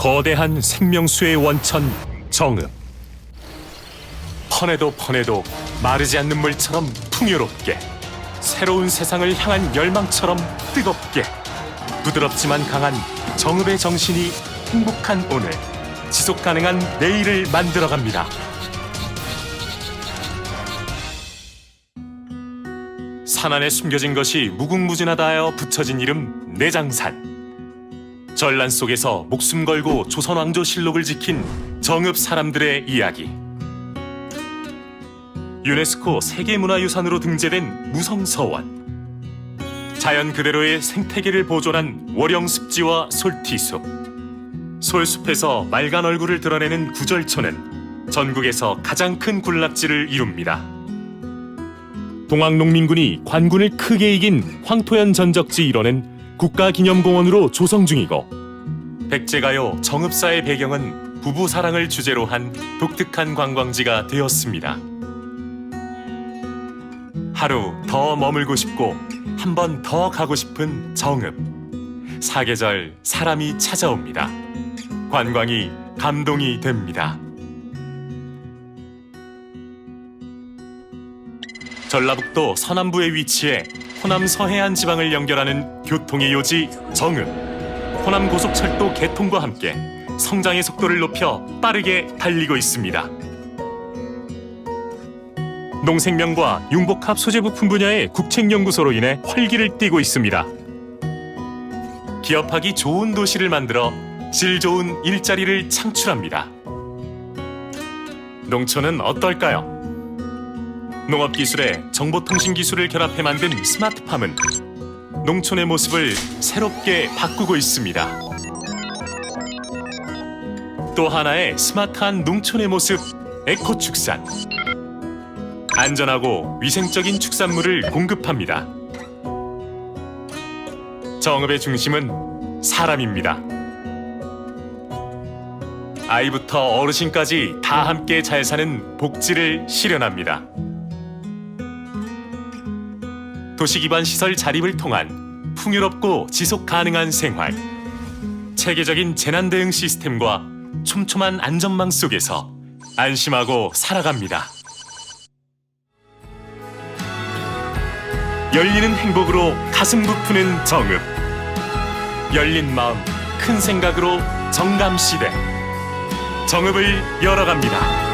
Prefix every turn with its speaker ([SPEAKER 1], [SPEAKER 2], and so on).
[SPEAKER 1] 거대한 생명수의 원천 정읍. 퍼내도 퍼내도 마르지 않는 물처럼 풍요롭게 새로운 세상을 향한 열망처럼 뜨겁게 부드럽지만 강한 정읍의 정신이 행복한 오늘 지속 가능한 내일을 만들어갑니다. 산 안에 숨겨진 것이 무궁무진하다 하여 붙여진 이름 내장산. 전란 속에서 목숨 걸고 조선 왕조 실록을 지킨 정읍 사람들의 이야기. 유네스코 세계문화유산으로 등재된 무성서원. 자연 그대로의 생태계를 보존한 월영습지와 솔티숲. 솔숲에서 맑은 얼굴을 드러내는 구절초는 전국에서 가장 큰 군락지를 이룹니다. 동학농민군이 관군을 크게 이긴 황토현 전적지 일원은 국가기념공원으로 조성 중이고 백제가요 정읍사의 배경은 부부 사랑을 주제로 한 독특한 관광지가 되었습니다. 하루 더 머물고 싶고 한 번 더 가고 싶은 정읍. 사계절 사람이 찾아옵니다. 관광이 감동이 됩니다. 전라북도 서남부에 위치해 호남 서해안 지방을 연결하는 교통의 요지 정읍. 호남 고속철도 개통과 함께 성장의 속도를 높여 빠르게 달리고 있습니다. 농생명과 융복합 소재 부품 분야의 국책연구소로 인해 활기를 띠고 있습니다. 기업하기 좋은 도시를 만들어 질 좋은 일자리를 창출합니다. 농촌은 어떨까요? 농업 기술에 정보통신 기술을 결합해 만든 스마트팜은 농촌의 모습을 새롭게 바꾸고 있습니다. 또 하나의 스마트한 농촌의 모습 에코축산. 안전하고 위생적인 축산물을 공급합니다. 정읍의 중심은 사람입니다. 아이부터 어르신까지 다 함께 잘 사는 복지를 실현합니다. 도시 기반 시설 자립을 통한 풍요롭고 지속 가능한 생활. 체계적인 재난 대응 시스템과 촘촘한 안전망 속에서 안심하고 살아갑니다. 열리는 행복으로 가슴 부푸는 정읍. 열린 마음, 큰 생각으로 정감 시대. 정읍을 열어갑니다.